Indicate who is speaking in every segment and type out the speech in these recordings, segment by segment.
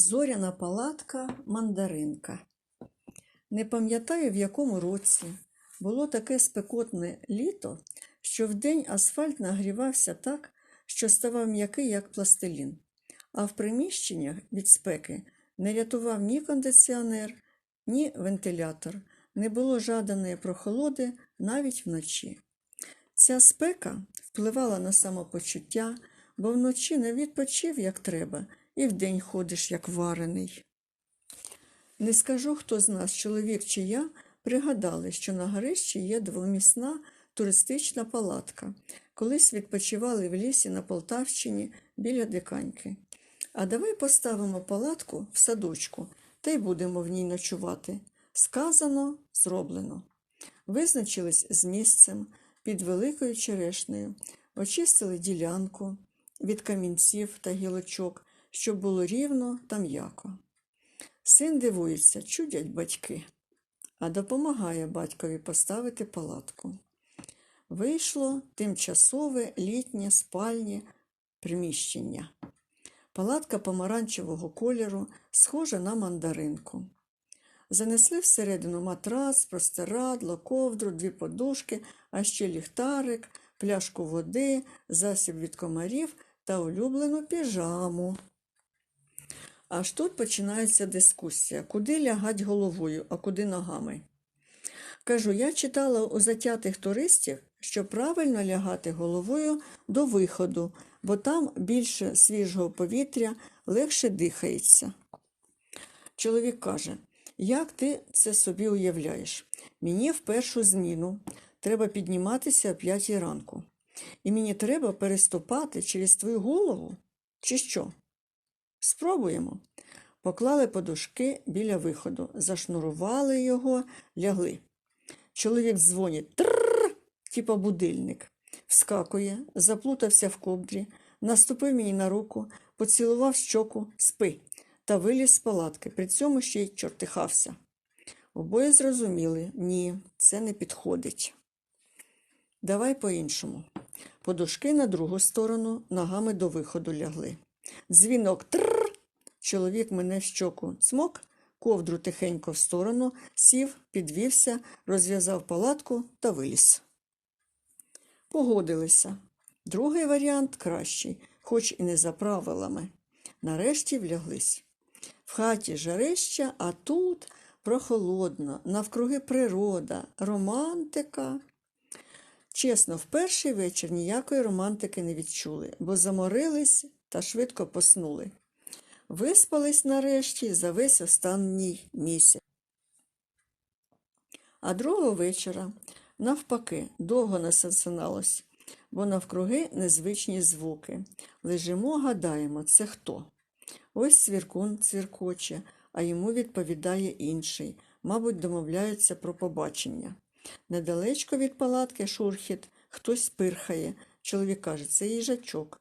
Speaker 1: Зоряна палатка мандаринка. Не пам'ятаю, в якому році було таке спекотне літо, що вдень асфальт нагрівався так, що ставав м'який, як пластилін, а в приміщеннях від спеки не рятував ні кондиціонер, ні вентилятор, не було жаданої прохолоди навіть вночі. Ця спека впливала на самопочуття, бо вночі не відпочив як треба, і вдень ходиш як варений. Не скажу, хто з нас, чоловік чи я, пригадали, що на горищі є двомісна туристична палатка. Колись відпочивали в лісі на Полтавщині біля диканьки. А давай поставимо палатку в садочку та й будемо в ній ночувати. Сказано, зроблено. Визначились з місцем під великою черешнею, очистили ділянку від камінців та гілочок, щоб було рівно та м'яко. Син дивується, чудять батьки, а допомагає батькові поставити палатку. Вийшло тимчасове літнє спальне приміщення. Палатка помаранчевого кольору, схожа на мандаринку. Занесли всередину матрас, простирадло, ковдру, дві подушки, а ще ліхтарик, пляшку води, засіб від комарів та улюблену піжаму. Аж тут починається дискусія, куди лягать головою, а куди ногами. Кажу, я читала у затятих туристів, що правильно лягати головою до виходу, бо там більше свіжого повітря, легше дихається. Чоловік каже, як ти це собі уявляєш? Мені в першу зміну треба підніматися о п'ятій ранку. І мені треба переступати через твою голову? Чи що? Спробуємо. Поклали подушки біля виходу, зашнурували його, лягли. Чоловік дзвонить трррр, типа будильник. Вскакує, заплутався в ковдрі, наступив мені на руку, поцілував щоку, спи та виліз з палатки, при цьому ще й чортихався. Обоє зрозуміли, ні, це не підходить. Давай по-іншому. Подушки на другу сторону, ногами до виходу лягли. Дзвінок трррр. Чоловік мене в щоку цмок, ковдру тихенько в сторону, сів, підвівся, розв'язав палатку та виліз. Погодилися. Другий варіант кращий, хоч і не за правилами. Нарешті вляглись. В хаті жарища, а тут прохолодно, навкруги природа, романтика. Чесно, в перший вечір ніякої романтики не відчули, бо заморились та швидко поснули. Виспались нарешті за весь останній місяць. А другого вечора, навпаки, довго не засиналось, бо навкруги незвичні звуки. Лежимо, гадаємо, це хто? Ось цвіркун цвіркоче, а йому відповідає інший, мабуть, домовляються про побачення. Недалечко від палатки шурхіт, хтось пирхає. Чоловік каже, це їжачок.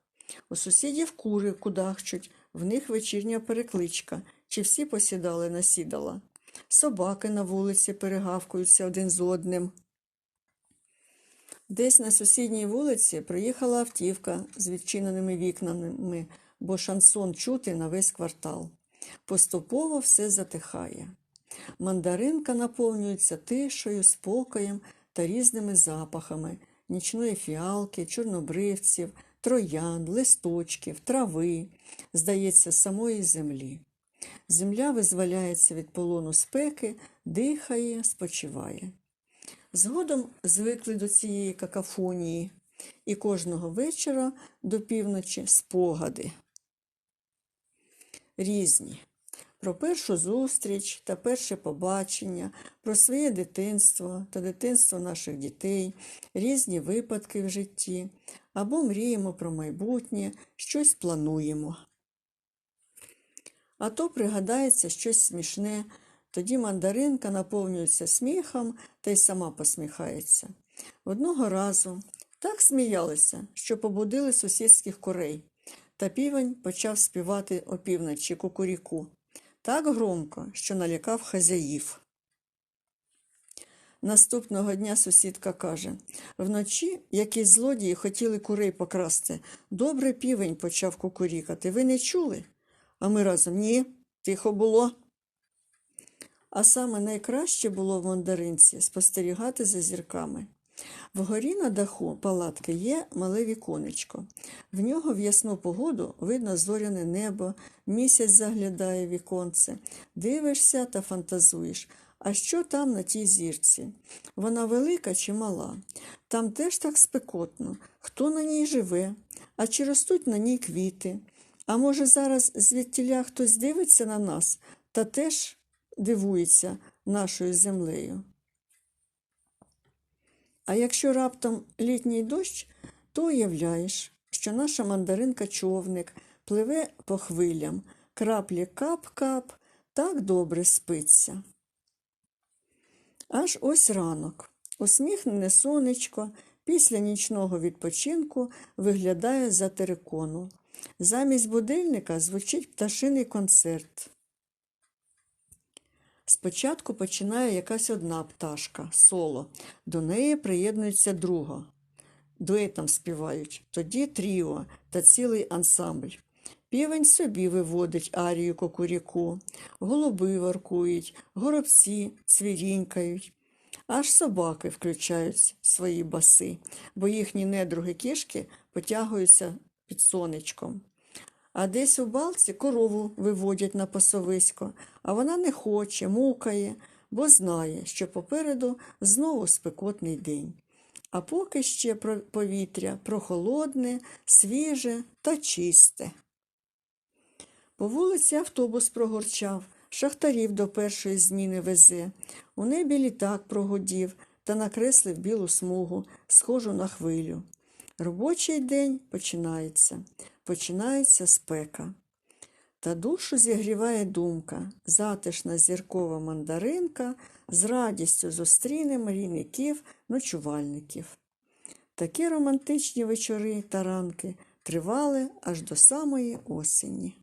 Speaker 1: У сусідів кури кудахчуть, в них вечірня перекличка, чи всі посідали на сідала. Собаки на вулиці перегавкуються один з одним. Десь на сусідній вулиці приїхала автівка з відчиненими вікнами, бо шансон чути на весь квартал. Поступово все затихає. Мандаринка наповнюється тишою, спокоєм та різними запахами нічної фіалки, чорнобривців, троян, листочків, трави, здається, самої землі. Земля визволяється від полону спеки, дихає, спочиває. Згодом звикли до цієї какафонії, і кожного вечора до півночі спогади. Різні. Про першу зустріч та перше побачення, про своє дитинство та дитинство наших дітей, різні випадки в житті, або мріємо про майбутнє, щось плануємо. А то пригадається щось смішне, тоді мандаринка наповнюється сміхом та й сама посміхається. Одного разу так сміялися, що побудили сусідських курей, та півень почав співати опівночі кукуріку так громко, що налякав хазяїв. Наступного дня сусідка каже вночі якісь злодії хотіли курей покрасти. Добре півень почав кукурікати. Ви не чули? А ми разом ні. тихо було. А саме найкраще було в мандаринці спостерігати за зірками. Вгорі на даху палатки є мале віконечко. В нього в ясну погоду видно зоряне небо, місяць заглядає віконце. Дивишся та фантазуєш. А що там на тій зірці? Вона велика чи мала? Там теж так спекотно. Хто на ній живе? А чи ростуть на ній квіти? А може, зараз звідтіля хтось дивиться на нас та теж дивується нашою землею? А якщо раптом літній дощ, то уявляєш, що наша мандаринка човник пливе по хвилям, краплі кап-кап, так добре спиться. Аж ось ранок. Усміхнене сонечко після нічного відпочинку виглядає за терикону. Замість будильника звучить пташиний концерт. Спочатку починає якась одна пташка соло, до неї приєднується друга. Дуетом співають, тоді тріо та цілий ансамбль. Півень собі виводить арію кукуріку, голуби воркують, горобці цвірінькають. Аж собаки включають свої баси, бо їхні недруги кішки потягуються під сонечком. А десь у балці корову виводять на пасовисько, а вона не хоче, мукає, бо знає, що попереду знову спекотний день. А поки ще повітря прохолодне, свіже та чисте. По вулиці автобус прогорчав, шахтарів до першої зміни везе. У небі літак прогудів та накреслив білу смугу, схожу на хвилю. Робочий день починається, починається спека. Та душу зігріває думка, затишна зіркова мандаринка, з радістю зустріне мрійників, ночувальників. Такі романтичні вечори та ранки тривали аж до самої осені.